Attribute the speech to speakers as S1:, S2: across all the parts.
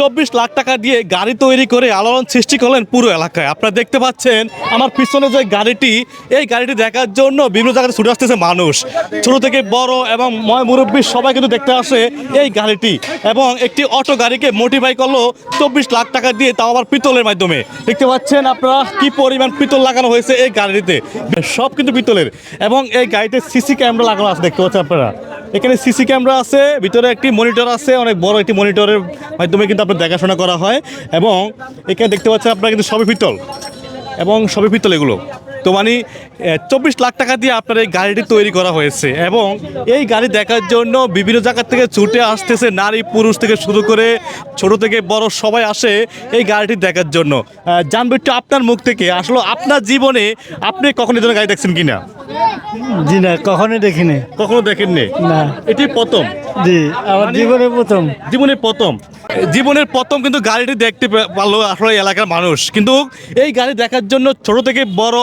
S1: চব্বিশ লাখ টাকা দিয়ে গাড়ি তৈরি করে আলোড়ন সৃষ্টি করলেন পুরো এলাকায়। আপনারা দেখতে পাচ্ছেন, আমার পিছনে যে গাড়িটি, এই গাড়িটি দেখার জন্য বিভিন্ন জায়গায় ছুটে আসতেছে মানুষ। ছোট থেকে বড় এবং ময় মুরব্বী সবাই কিন্তু দেখতে আসে এই গাড়িটি এবং একটি অটো গাড়িকে মোটিফাই করল চব্বিশ লাখ টাকা দিয়ে, তাও আবার পিতলের মাধ্যমে। দেখতে পাচ্ছেন আপনারা কি পরিমাণ পিতল লাগানো হয়েছে এই গাড়িতে সব কিন্তু পিতলের এবং এই গাড়িতে সিসি ক্যামেরা লাগানো আছে, দেখতে পাচ্ছেন আপনারা। এখানে সিসি ক্যামেরা আছে, ভিতরে একটি মনিটর আছে, অনেক বড় একটি মনিটরের মাধ্যমে কিন্তু আপনার দেখাশোনা করা হয়। এবং এখানে দেখতে পাচ্ছেন আপনারা কিন্তু সবই পিতল এবং সবই পিতল এগুলো। তো মানে চব্বিশ লাখ টাকা দিয়ে আপনার এই গাড়িটি তৈরি করা হয়েছে। এবং এই গাড়ি দেখার জন্য বিভিন্ন জায়গা থেকে ছুটে আসতেছে নারী, পুরুষ থেকে শুরু করে ছোট থেকে বড় সবাই আসে এই গাড়িটি দেখার জন্য। জানব একটু আপনার মুখ থেকে, আসলে আপনার জীবনে আপনি কখন এই গাড়ি দেখছেন কিনা?
S2: জি না কখনোই দেখিনি।
S1: কখনো দেখেননি?
S2: না।
S1: এটি প্রথম?
S2: জি আমার
S1: মানে-
S2: জীবনে প্রথম।
S1: জীবনের প্রথম। জীবনের প্রথম কিন্তু গাড়িটি দেখতে পারল আসলে এলাকার মানুষ। কিন্তু এই গাড়ি দেখার জন্য ছোট থেকে বড়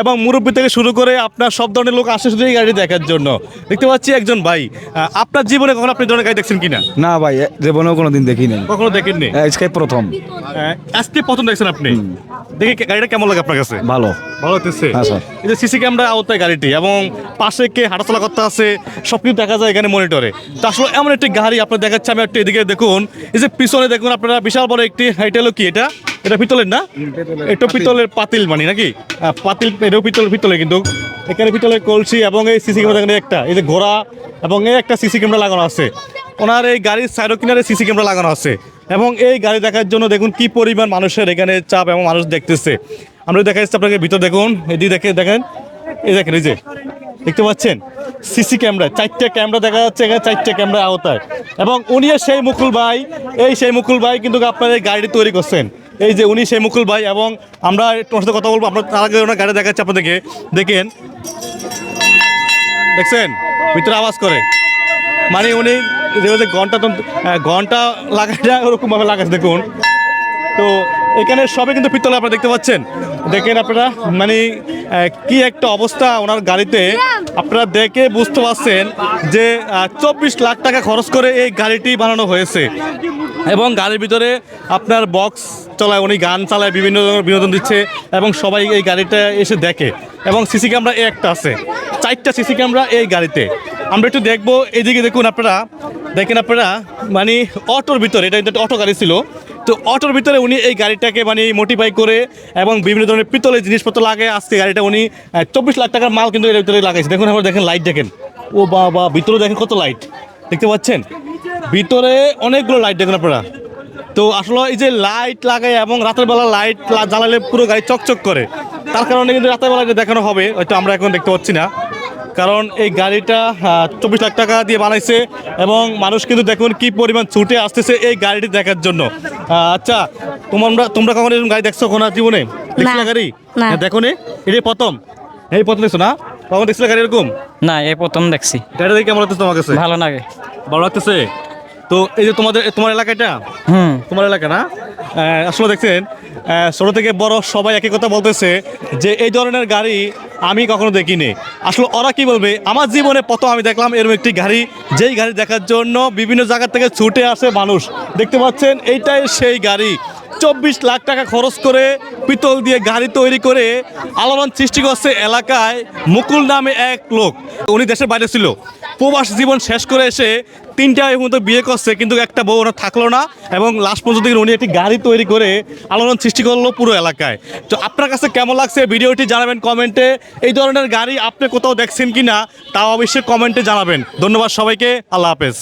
S1: এবং মুরব্বী থেকে শুরু করে আপনার সব ধরনের লোক আসে শুধু এই গাড়ি দেখার জন্য। দেখতে পাচ্ছি একজন ভাই। আপনার জীবনে কখন আপনি ধরনের গাড়ি দেখছেন কিনা?
S3: না ভাই এ- জীবনেও কোনোদিন দেখি নাই
S1: কখনো দেখেননি?
S3: আজকে প্রথম।
S1: আজকে প্রথম দেখছেন আপনি? দেখে গাড়িটা কেমন লাগে আপনার কাছে?
S3: ভালো।
S1: ভালো হতেছে
S3: হ্যাঁ,
S1: এই যে সিসি ক্যামেরা আওতায় গাড়িটি এবং পাশে কে হাঁটাচলা করতে আছে সব কিছু দেখা যায় এখানে মনিটরে তো আসলে এমন একটি গাড়ি আপনার দেখাচ্ছে আমি একটু এদিকে দেখুন। এই যে পিছনে দেখুন আপনারা বিশাল বড় একটি এটা হলো কি এটা? এটা পিতলের না? এটা পিতলের পাতিল মানে নাকি? পাতিল এটাও পিতল পিতলের কিন্তু। এখানে পিতলের কলসি এবং এই সিসি ক্যামেরা দেখেন একটা এই যে ঘোড়া এবং এই একটা সিসি ক্যামেরা লাগানো আছে। ওনার এই গাড়ির সাইডও কিনারে সিসি ক্যামেরা লাগানো আছে। এবং এই গাড়ি দেখার জন্য দেখুন কি পরিমাণ মানুষের এখানে চাপ এবং মানুষ দেখতেছে। আমরা দেখা যাচ্ছে আপনাকে ভিতর দেখুন এদিকে দেখে দেখেন। এই দেখেন, এই যে, দেখতে পাচ্ছেন? সিসি ক্যামেরা, চারটে ক্যামেরা দেখা যাচ্ছে এখানে, চারটে ক্যামেরা আওতায়। এবং উনি সেই মুকুল ভাই, এই সেই মুকুল ভাই কিন্তু আপনার এই গাড়িটি তৈরি করছেন। এই যে উনি সেই মুকুল ভাই এবং আমরা একটু সাথে কথা বলব, আমরা তার আগে ওনার গাড়ি দেখাচ্ছি আপনাদেরকে। দেখেন, দেখছেন? ভিতরে আওয়াজ করে। মানে উনি যে ঘণ্টা তো ঘণ্টা লাগাটা ওরকমভাবে লাগাচ্ছে, দেখুন। তো এখানে সবে কিন্তু পিতলে আপনারা দেখতে পাচ্ছেন। দেখেন আপনারা মানে কি একটা অবস্থা ওনার গাড়িতে? আপনারা দেখে বুঝতে পারছেন যে চব্বিশ লাখ টাকা খরচ করে এই গাড়িটি বানানো হয়েছে। এবং গাড়ির ভিতরে আপনার বক্স চলায়, উনি গান চালায়, বিভিন্ন ধরনের বিনোদন দিচ্ছে এবং সবাই এই গাড়িটা এসে দেখে। এবং সিসি ক্যামেরা একটা আছে। চারটা সিসি ক্যামেরা এই গাড়িতে। আমরা একটু দেখব, এদিকে দেখুন আপনারা। দেখেন আপনারা মানে অটোর ভিতরে, এটা কিন্তু অটো গাড়ি ছিল। তো অটোর ভিতরে উনি এই গাড়িটাকে মানে মোটিফাই করে এবং বিভিন্ন ধরনের পিতলের জিনিসপত্র লাগে, আজকে গাড়িটা উনি চব্বিশ লাখ টাকার মাল কিন্তু এর ভিতরে লাগাইছে। দেখুন আমরা দেখেন লাইট দেখেন। ও বাবা, ভিতরে দেখেন কত লাইট দেখতে পাচ্ছেন? ভিতরে অনেকগুলো লাইট দেখেন আপনারা। তো আসলে এই যে লাইট লাগায় এবং রাতের বেলা লাইট জ্বালালে পুরো গাড়ি চকচক করে। তার কারণে কিন্তু রাতের বেলা দেখানো হবে, হয়তো আমরা এখন দেখতে পাচ্ছি না। কারণ এই গাড়িটা চব্বিশ লাখ টাকা দিয়ে বানাইছে এবং মানুষ কিন্তু দেখুন কি পরিমাণ ছুটে আসতেছে এই গাড়িটি দেখার জন্য। আচ্ছা তোমরা তোমরা কখন এরকম গাড়ি দেখছ কোনো জীবনে? দেখছিলে
S4: না,
S1: গাড়ি। হ্যাঁ, দেখো নি এটাই প্রথম। এই প্রথম দেখছ না? কখন দেখছিলে গাড়ি এরকম?
S5: না এই প্রথম দেখছি।
S1: গাড়িটা দেখে কেমন লাগতেছে তোমার কাছে?
S5: ভালো লাগে।
S1: ভালো লাগতেছে? তো এই যে তোমাদের তোমার এলাকাটা
S5: হুম।
S1: তোমার এলাকা না? আহ, আসলে দেখছেন আহ, ছোট থেকে বড় সবাই একই কথা বলতেছে যে এই ধরনের গাড়ি আমি কখনো দেখিনি। আসলে ওরা কি বলবে? আমার জীবনে প্রথম আমি দেখলাম এরকম একটি গাড়ি, যেই গাড়ি দেখার জন্য বিভিন্ন জায়গা থেকে ছুটে আসে মানুষ। দেখতে পাচ্ছেন, এইটাই সেই গাড়ি। চব্বিশ লাখ টাকা খরচ করে পিতল দিয়ে গাড়ি তৈরি করে আলোড়ন সৃষ্টি করছে এলাকায় মুকুল নামে এক লোক। উনি দেশের বাইরে ছিল। প্রবাস জীবন শেষ করে এসে তিনটা এই মতো বিয়ে করছে, কিন্তু একটা বউ ওনার থাকল না এবং লাস্ট পর্যন্ত উনি একটি গাড়ি তৈরি করে আলোড়ন সৃষ্টি করল পুরো এলাকায়। তো আপনার কাছে কেমন লাগছে ভিডিওটি জানাবেন কমেন্টে এই ধরনের গাড়ি আপনি কোথাও দেখছেন কি না তাও অবশ্যই কমেন্টে জানাবেন। ধন্যবাদ সবাইকে, আল্লাহ হাফেজ।